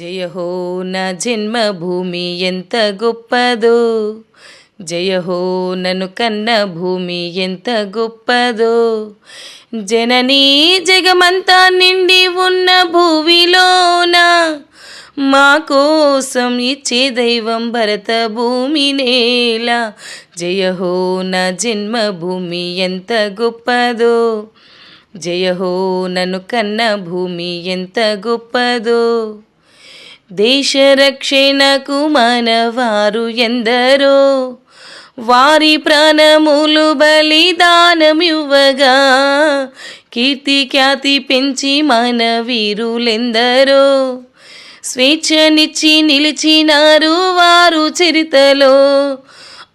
జయ హో నా జన్మభూమి ఎంత గొప్పదో. జయ హో నన్ను కన్న భూమి ఎంత గొప్పదో. జననీ జగమంతా నిండి ఉన్న భూమిలోన మా కోసం ఇచ్చే దైవం భరత భూమి నేల. జయ హో నా జన్మభూమి ఎంత గొప్పదో. జయ హో నన్ను కన్న భూమి ఎంత గొప్పదో. దేశ రక్షణకు మనవారు ఎందరో వారి ప్రాణములు బలిదానమివ్వగా కీర్తి ఖ్యాతి పెంచి మన వీరులెందరో స్వేచ్ఛనిచ్చి నిలిచినారు వారు చరితలో.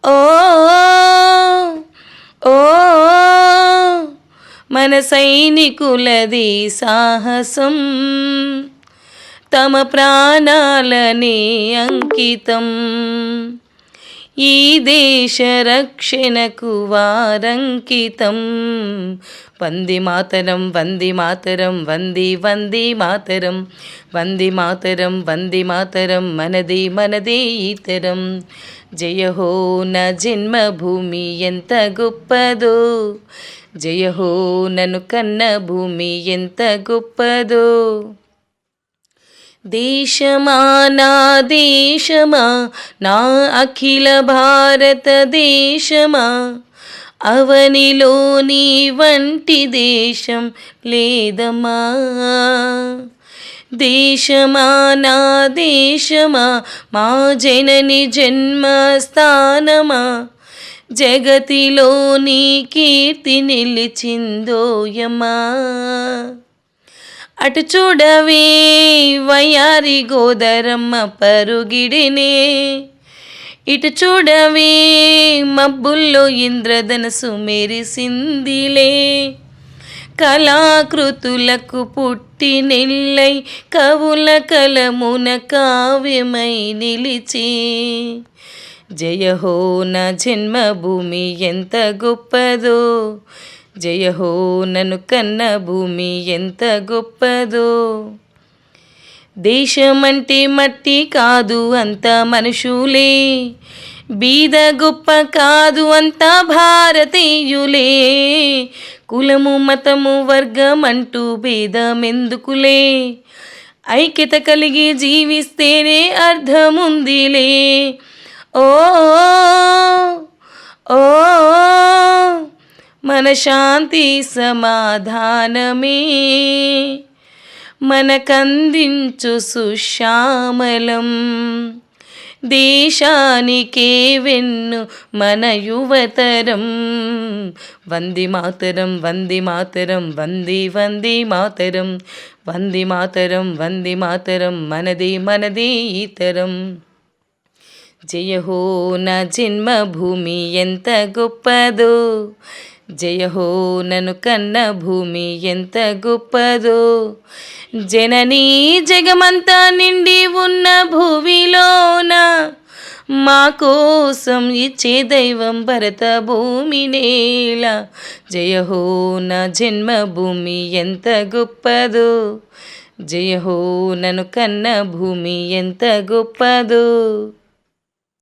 ఓ ఓ మన సైనికులది సాహసం. తమ ప్రాణాలనే అంకితం. ఈ దేశ రక్షణకు వారంకితం. వంది మాతరం వంది మాతరం వంది వంది మాతరం. వంది మాతరం వంది మాతరం మనది మనది ఇతరం జయ హో నా జన్మభూమి ఎంత గొప్పదో. జయ హో నన్ను కన్న భూమి ఎంత గొప్పదో. దేశమా నా దేశమా నా అఖిల భారతదేశమా దేశమా? అవనిలోని వంటి దేశం లేదమా దేశమా నా దేశమా మా జనని జన్మస్థానమా? జగతిలోని కీర్తి నిలిచిందోయమా అటు చూడవే వయారి గోదరమ్మ పరుగిడినే. ఇటు చూడవే మబ్బుల్లో ఇంద్రధనసు మెరిసిందిలే. కళాకృతులకు పుట్టి నెల్లై కవుల కలమున కావ్యమై నిలిచి. జయ హో నా జన్మభూమి ఎంత గొప్పదో జయహో నను నన్ను కన్న భూమి ఎంత గొప్పదో. దేశమంటే మట్టి కాదు అంత మనుషులే. బీద గొప్ప కాదు అంత భారతీయులే. కులము మతము వర్గం అంటూ భేదమెందుకులే. ఐక్యత కలిగి జీవిస్తేనే అర్థముందిలే. ఓ ఓ మన శాంతి సమాధానమే. మనకందించు సుశ్యామలం దేశానికే వెన్ను మన యువతరం. వంది మాతరం వంది మాతరం వంది వంది మాతరం. వంది మాతరం వంది మాతరం మనది మనది ఈతరం. జయ హో నా జన్మభూమి ఎంత గొప్పదో. జయహో నను కన్న భూమి ఎంత గొప్పదో. జననీ జగమంతా నిండి ఉన్న భూమిలోన మా కోసం ఇచ్చే దైవం భరత భూమి నేల. జయహో నా జన్మభూమి ఎంత గొప్పదో. జయహో నను కన్న భూమి ఎంత గొప్పదో.